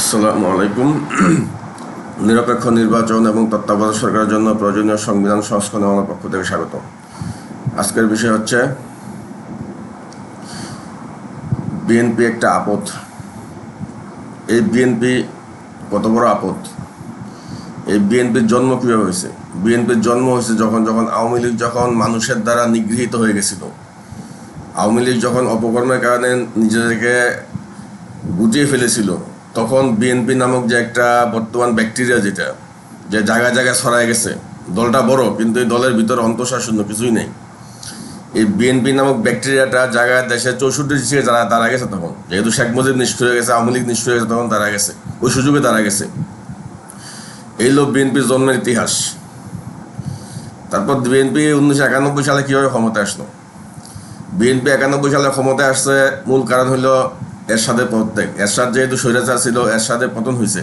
আসসালামু আলাইকুম। নিরপেক্ষ নির্বাচন এবং তত্ত্বাবধায়ক সরকারের জন্য প্রয়োজনীয় সংবিধান সংস্করণে আমার পক্ষ থেকে স্বাগত। আজকের বিষয় হচ্ছে বিএনপি একটা আপদ। এই বিএনপি কত বড় আপদ? এই বিএনপির জন্ম কীভাবে হয়েছে? বিএনপির জন্ম হয়েছে যখন যখন আওয়ামী লীগ যখন মানুষের দ্বারা নিগৃহীত হয়ে গেছিল। আওয়ামী লীগ যখন অপকর্মের কারণে নিজেদেরকে গুটিয়ে ফেলেছিল তখন বিএনপি নামক যে একটা বর্তমান ব্যাকটেরিয়া যেটা, যে জায়গায় জায়গায় ছড়ায় গেছে। দলটা বড়, কিন্তু এই দলের ভিতরে অন্তঃশাসন্য কিছুই নেই। এই বিএনপি নামক ব্যাকটেরিয়াটা জায়গায় দেশের চৌষট্টি ডিস্ট্রিক্টে যারা তারা গেছে তখন, যেহেতু শেখ মুজিব নিষ্ঠুর হয়ে গেছে, আওয়ামী লীগ নিষ্ঠুর হয়ে গেছে তখন তারা গেছে। ওই সুযোগে তারা গেছে। এই লোক বিএনপির জন্মের ইতিহাস। তারপর বিএনপি উনিশশো একানব্বই সালে কীভাবে ক্ষমতায় আসলো? বিএনপি একানব্বই সালে ক্ষমতায় আসছে, মূল কারণ হলো এরশাদের প্রত্যেক এরশাদ যেহেতু স্বৈরাচার ছিল, এরশাদের পতন হয়েছে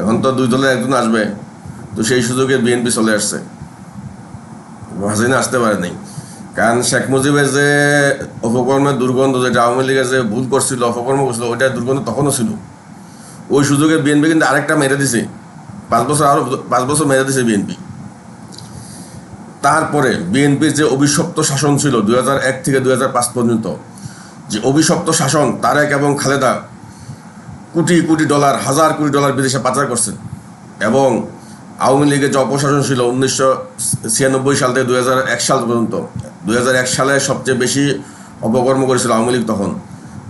এখন তো দুই দলের একজন আসবে, তো সেই সুযোগে বিএনপি চলে আসছে। হাসিনা আসতে পারেনি কারণ শেখ মুজিবের যে অপকর্মের দুর্গন্ধ যেটা আওয়ামী লীগের যে ভুল করছিল, অপকর্ম করছিল ওইটা দুর্গন্ধ তখনও ছিল। ওই সুযোগে বিএনপি কিন্তু আরেকটা মেরে দিছে। পাঁচ বছর আরও পাঁচ বছর মেরে দিছে বিএনপি। তারপরে বিএনপির যে অভিশপ্ত শাসন ছিল এক থেকে পাঁচ পর্যন্ত যে অভিশপ্ত শাসন তারেক এবং খালেদা কোটি কোটি ডলার, হাজার কোটি ডলার বিদেশে পাচার করছেন এবং আওয়ামী লীগের যে অপশাসন ছিল উনিশশো ছিয়ানব্বই সাল থেকে এক সাল পর্যন্ত এক সালে সবচেয়ে বেশি অপকর্ম করেছিল আওয়ামী লীগ তখন।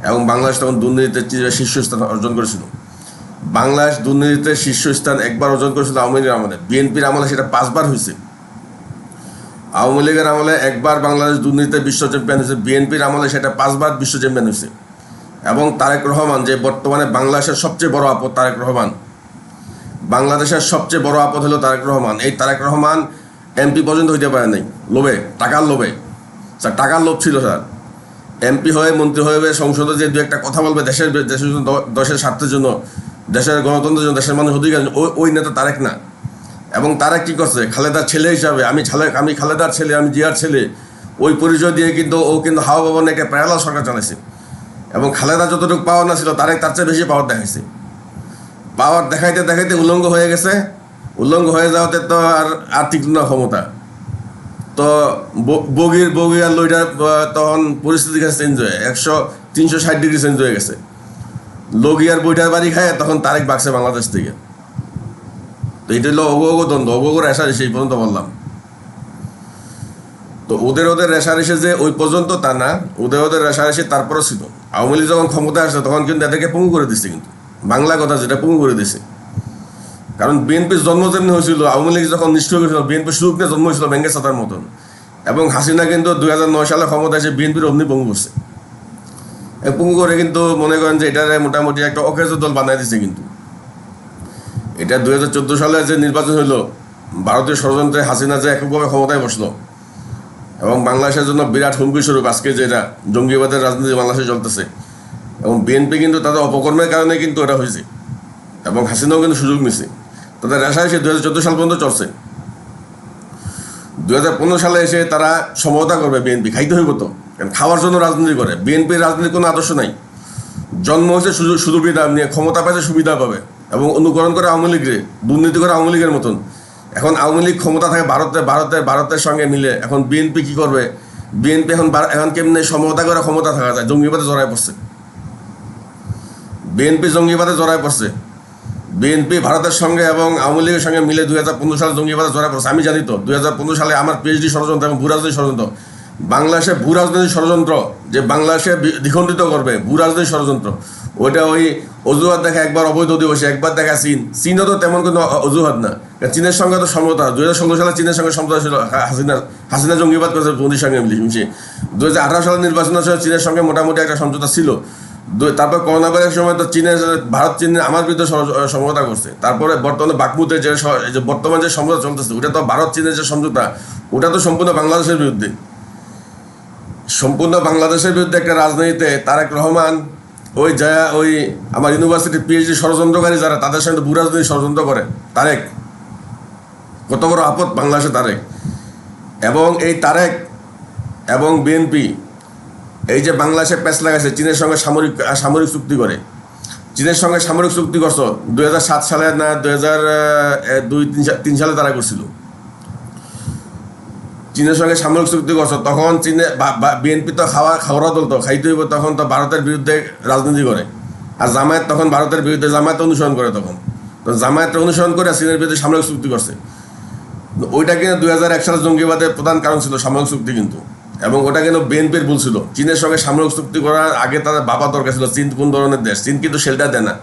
এবং বাংলাদেশ তখন দুর্নীতিতে শীর্ষস্থান অর্জন করেছিল। বাংলাদেশ দুর্নীতিতে শীর্ষস্থান একবার অর্জন করেছিল আওয়ামী লীগের আমলে। বিএনপির আমলে সেটা পাঁচবার হয়েছে। আওয়ামী লীগের আমলে একবার বাংলাদেশ দুর্নীতিতে বিশ্ব চ্যাম্পিয়ন হয়েছে, বিএনপির আমলে সেটা পাঁচবার বিশ্ব চ্যাম্পিয়ন হয়েছে। এবং তারেক রহমান, যে বর্তমানে বাংলাদেশের সবচেয়ে বড় আপদ তারেক রহমান, বাংলাদেশের সবচেয়ে বড় আপদ হলো তারেক রহমান। এই তারেক রহমান এমপি পর্যন্ত হইতে পারে নাই। লোভে, টাকার লোভে। স্যার, টাকার লোভ ছিল স্যার। এমপি হয়ে, মন্ত্রী হয়ে, সংসদে যে দু একটা কথা বলবে, দেশের দেশের জন্য, দেশের স্বার্থের জন্য, দেশের গণতন্ত্রের জন্য, দেশের মানুষ অধিকার ওই ওই নেতা তারেক না। এবং তারা কি করছে? খালেদার ছেলে হিসাবে, আমি আমি খালেদার ছেলে, আমি জিয়ার ছেলে, ওই পরিচয় দিয়ে কিন্তু ও কিন্তু হাওয়া ভবনে একটা প্যারালাল সরকার চালাইছে। এবং খালেদা যতটুকু পাওয়ার না ছিল তারেক তার চেয়ে বেশি পাওয়ার দেখাইছে। পাওয়ার দেখাইতে দেখাইতে উল্লঙ্গ হয়ে গেছে। উল্লঙ্গ হয়ে যাওয়াতে তো আর আর্থিক ক্ষমতা। তো বগির বগি আর লইটার তখন পরিস্থিতি চেঞ্জ হয়ে, একশো, তিনশো ষাট ডিগ্রি চেঞ্জ হয়ে গেছে। লগি আর বইটার বাড়ি খায় তখন তারেক বাগছে বাংলাদেশ থেকে। তো এটা হলো অগো দ্বন্দ্ব, অগো রেশারেশি এই পর্যন্ত বললাম। তো ওদের ওদের রেশারেশি যে ওই পর্যন্ত তা না, ওদের ওদের রেশারেশি তারপরও ছিল। আওয়ামী লীগ যখন ক্ষমতা আসছে, তখন কিন্তু এদেরকে পঙ্গু করে দিচ্ছে কিন্তু। বাংলা কথা যেটা, পঙ্গু করে দিছে। কারণ বিএনপির জন্ম যেমনি হয়েছিল, আওয়ামী লীগ যখন নিষ্ঠুর হয়েছিল বিএনপি সুযোগ জন্ম হয়েছিল ব্যাঙ্গের সাতার মতন। এবং হাসিনা কিন্তু দুই হাজার নয় সালে ক্ষমতা এসে বিএনপির অমনি পঙ্গু করছে। পঙ্গু করে কিন্তু মনে করেন যে এটারে মোটামুটি একটা অকেজ দল বানাই দিছে কিন্তু। এটা দুই হাজার চোদ্দ সালে যে নির্বাচন হলো ভারতীয় ষড়যন্ত্রে হাসিনা যে এককভাবে ক্ষমতায় বসল, এবং বাংলাদেশের জন্য বিরাট হুমকি স্বরূপ আজকে যেটা জঙ্গিবাদের রাজনীতি বাংলাদেশে চলতেছে, এবং বিএনপি কিন্তু তাদের অপকর্মের কারণে কিন্তু এটা হয়েছে, এবং হাসিনাও কিন্তু সুযোগ নিছে। তাদের রেশা সে দু হাজার চোদ্দ সাল পর্যন্ত চলছে। দু হাজার পনেরো সালে এসে তারা সমতা করবে বিএনপি, খাইতে হইব তো, কারণ খাওয়ার জন্য রাজনীতি করে। বিএনপির রাজনীতির কোনো আদর্শ নাই। জন্ম হয়েছে সুযোগ সুবিধা নিয়ে, ক্ষমতা পাইছে সুবিধা পাবে। এবং অনুকরণ করে আওয়ামী লীগের দুর্নীতি করে আওয়ামী লীগের মতন। এখন আওয়ামী লীগ ক্ষমতা থাকে ভারতের ভারতের ভারতের সঙ্গে মিলে। এখন বিএনপি কি করবে? বিএনপি এখন এখন কেমনি সমতা করে ক্ষমতা থাকা যায়? জঙ্গিবাদে জড়ায় পড়ছে। বিএনপি জঙ্গিবাদে জড়ায় পড়ছে। বিএনপি ভারতের সঙ্গে এবং আওয়ামী লীগের সঙ্গে মিলে দুই হাজার পনেরো সালে জঙ্গিবাদে জড়ায় পড়ছে। আমি জানি তো, দুই হাজার পনেরো সালে আমার পিএইচডি ষড়যন্ত্র এবং ভূ রাজনৈতিক ষড়যন্ত্র। বাংলাদেশে ভূ রাজনৈতিক ষড়যন্ত্র, যে বাংলাদেশে দ্বিখণ্ডিত করবে, ভূ রাজনৈতিক ষড়যন্ত্র। ওইটা ওই অজুহাত দেখা একবার অবৈধ অধিবাসী, একবার দেখা চীন। চীনও তো তেমন কোনো অজুহাত না। চীনের সঙ্গে তো সমতা, দুই হাজার ষোলো সালে চীনের সঙ্গে সমতা ছিল হাসিনা হাসিনা জঙ্গিবাদ করেছে মোদীর সঙ্গে মিশে দু হাজার আঠারো সালের নির্বাচনের সময় চীনের সঙ্গে মোটামুটি একটা সমঝোতা ছিল। তারপর করোনা ভাইরাসের সময় তো চীনের, ভারত চীনের আমার বিরুদ্ধে সমঝোতা করছে। তারপরে বর্তমানে বাকমুতের যে বর্তমান যে সমঝোতা চলতেছে, ওটা তো ভারত, চীনের যে সমঝোতা, ওটা তো সম্পূর্ণ বাংলাদেশের বিরুদ্ধে। সম্পূর্ণ বাংলাদেশের বিরুদ্ধে একটা রাজনীতিতে তারেক রহমান, ওই যা ওই আমার ইউনিভার্সিটির পিএইচডি ষড়যন্ত্রকারী যারা, তাদের সঙ্গে ভূ রাজনীতি ষড়যন্ত্র করে। তারেক, কত বড় আপদ বাংলাদেশে তারেক। এবং এই তারেক এবং বিএনপি এই যে বাংলাদেশে প্যাচ লাগাইছে, চীনের সঙ্গে সামরিক সামরিক চুক্তি করে। চীনের সঙ্গে সামরিক চুক্তি করছ, দুই সালে না দু হাজার দুই তিন সালে তারা করছিল। চীনের সঙ্গে সামরিক চুক্তি করছ, তখন চীনে বিএনপি তো খাওয়া, খাওয়ার দল তো, খাইতে হইব তখন তো ভারতের বিরুদ্ধে রাজনীতি করে। আর জামায়াত তখন ভারতের বিরুদ্ধে জামায়াত অনুসরণ করে তখন। তো জামায়াতের অনুসরণ করে চীনের বিরুদ্ধে সামরিক চুক্তি করছে। ওইটা কিন্তু দুই হাজার এক সালে জঙ্গিবাদের প্রধান কারণ ছিল সামরিক চুক্তি কিন্তু। এবং ওটা কিন্তু বিএনপির ভুল ছিল। চীনের সঙ্গে সামরিক চুক্তি করার আগে তাদের বাবা দরকার ছিল, চীন কোন ধরনের দেশ? চীন কিন্তু শেল্টার দেয় না।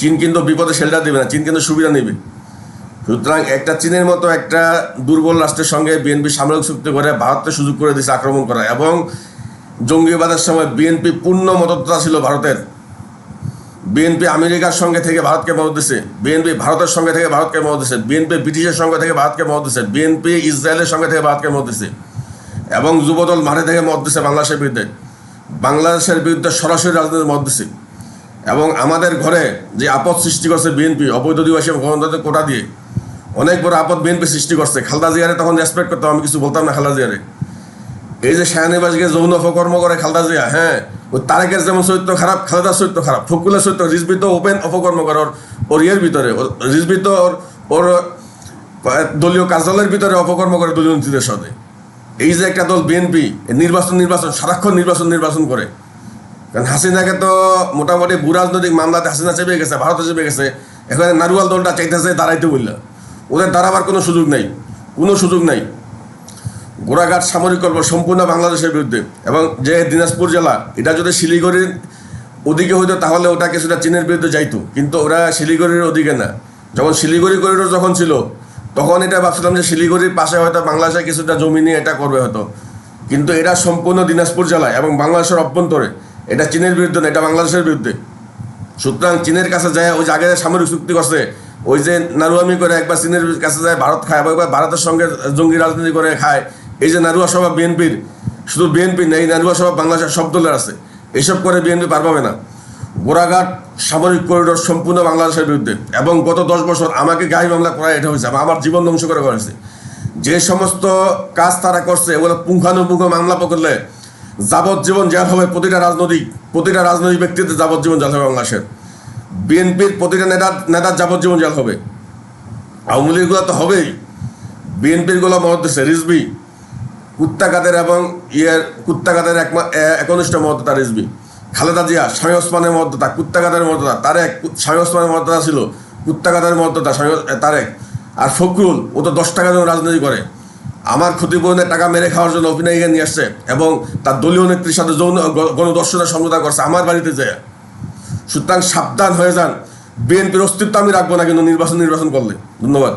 চীন কিন্তু বিপদে শেল্টার দেবে না, চীন কিন্তু সুবিধা নেবে। সুতরাং একটা চীনের মতো একটা দুর্বল রাষ্ট্রের সঙ্গে বিএনপি সামরিক চুক্তি করে ভারতকে সুযোগ করে দিয়েছে আক্রমণ করা এবং জঙ্গিবাদের সময় বিএনপি পূর্ণ মদততা ছিল ভারতের। বিএনপি আমেরিকার সঙ্গে থেকে ভারতকে মদত দিছে। বিএনপি ভারতের সঙ্গে থেকে ভারতকে মদত দিছে। বিএনপি ব্রিটিশের সঙ্গে থেকে ভারতকে মদত দিছে। বিএনপি ইসরায়েলের সঙ্গে থেকে ভারতকে মদত দিছে। এবং যুবদল মাঠে থেকে মত দিছে বাংলাদেশের বিরুদ্ধে। বাংলাদেশের বিরুদ্ধে সরাসরি রাজনীতির মত দিছে। এবং আমাদের ঘরে যে আপদ সৃষ্টি করছে বিএনপি, অবৈধ এবং গণতন্ত্রের কোটা দিয়ে অনেক বড় আপদ বিএনপি সৃষ্টি করছে। খালদা জিয়ারে তখন রেসপেক্ট করতাম, আমি কিছু বলতাম না খালদা জিয়ারে। এই যে শাহনিবাসকে যৌন অপকর্ম করে খালদা জিয়া হ্যাঁ? ওই তারেকের যেমন চরিত্র খারাপ, খালেদার চরিত্র খারাপ, ফকুলের চরিত্র রিজবি তো ওপেন অপকর্ম করে ওর ওর ইয়ের ভিতরে, ওর- রিজবি তো ওর ওর দলীয় কার্যালয়ের ভিতরে অপকর্ম করে দলীয় নেতৃত্বের সাথে। এই যে একটা দল বিএনপি নির্বাচন নির্বাচন, সারাক্ষণ নির্বাচন নির্বাচন করে। কারণ হাসিনাকে তো মোটামুটি ভূ মামলাতে হাসিনা চেপে গেছে, ভারতে চেপে গেছে। এখানে নারুয়াল দলটা চাইতেছে দাঁড়াইতে বললা ওদের দাঁড়াবার কোনো সুযোগ নাই, কোনো সুযোগ নাই। গোড়াঘাট সামরিক কর্ম সম্পূর্ণ বাংলাদেশের বিরুদ্ধে এবং যে দিনাজপুর জেলা, এটা যদি শিলিগুড়ির ওদিকে হইতো তাহলে ওটা কিছুটা চীনের বিরুদ্ধে যাইতো, কিন্তু ওরা শিলিগুড়ির ওদিকে না। যখন শিলিগুড়ি করিডোর যখন ছিল, তখন এটা ভাবছিলাম যে শিলিগুড়ির পাশে হয়তো বাংলাদেশে কিছুটা জমি নিয়ে এটা করবে হয়তো। কিন্তু এটা সম্পূর্ণ দিনাজপুর জেলায় এবং বাংলাদেশের অভ্যন্তরে। এটা চীনের বিরুদ্ধে না, এটা বাংলাদেশের বিরুদ্ধে। সুতরাং চীনের কাছে যায়, ওই যে আগে সামরিক চুক্তি করছে ওই যে নারুয়ামি করে একবার চীনের কাছে যায়, ভারত খায়, একবার ভারতের সঙ্গে জঙ্গি রাজনীতি করে খায়। এই যে নারুয়া সভা বিএনপির, শুধু বিএনপি নেই, নারুয়া সভা বাংলাদেশের সব দলের আছে। এইসব করে বিএনপি পার পাবে না। গোড়াঘাট সামরিক করিডোর সম্পূর্ণ বাংলাদেশের বিরুদ্ধে। এবং গত দশ বছর আমাকে গাড়ি মামলা করা এটা হয়েছে, আমার- আমার জীবন ধ্বংস করে করেছে যে সমস্ত কাজ তারা করছে, এগুলো পুঙ্খানুপুঙ্খ মামলা পকড়লে যাবজ্জীবন জেল হবে প্রতিটা রাজনৈতিক প্রতিটা রাজনৈতিক ব্যক্তিতে যাবজ্জীবন জেল হবে বাংলাদেশের। বিএনপির প্রতিটা নেতার নেতার যাবজ্জীবন জেল হবে। আওয়ামী লীগগুলো তো হবেই। বিএনপিরগুলো মত দিচ্ছে রিজবি। কুত্তাকাদের এবং ইয়ের এ- একনিষ্ঠ মর্যাদা রিজবি। খালেদা জিয়া, স্বামী ওসমানের মর্যাদা কুত্তাকাদের মর্যাদা তারেক স্বামী ওসমানের মর্যাদা ছিল। কুত্তাকাদের মর্যাদা স্বামী তারেক আর ফখরুল, ও তো দশ টাকা জন্য রাজনীতি করে। আমার ক্ষতিপূরণের টাকা মেরে খাওয়ার জন্য অভিনয়কে নিয়ে আসছে এবং তার দলীয় নেত্রীর সাথে যৌন গণদর্শনের সমঝোতা করছে আমার বাড়িতে যায় সুতরাং সাবধান হয়ে যান। বিএনপির অস্তিত্ব আমি রাখব না কিন্তু নির্বাচন নির্বাচন করলে। ধন্যবাদ।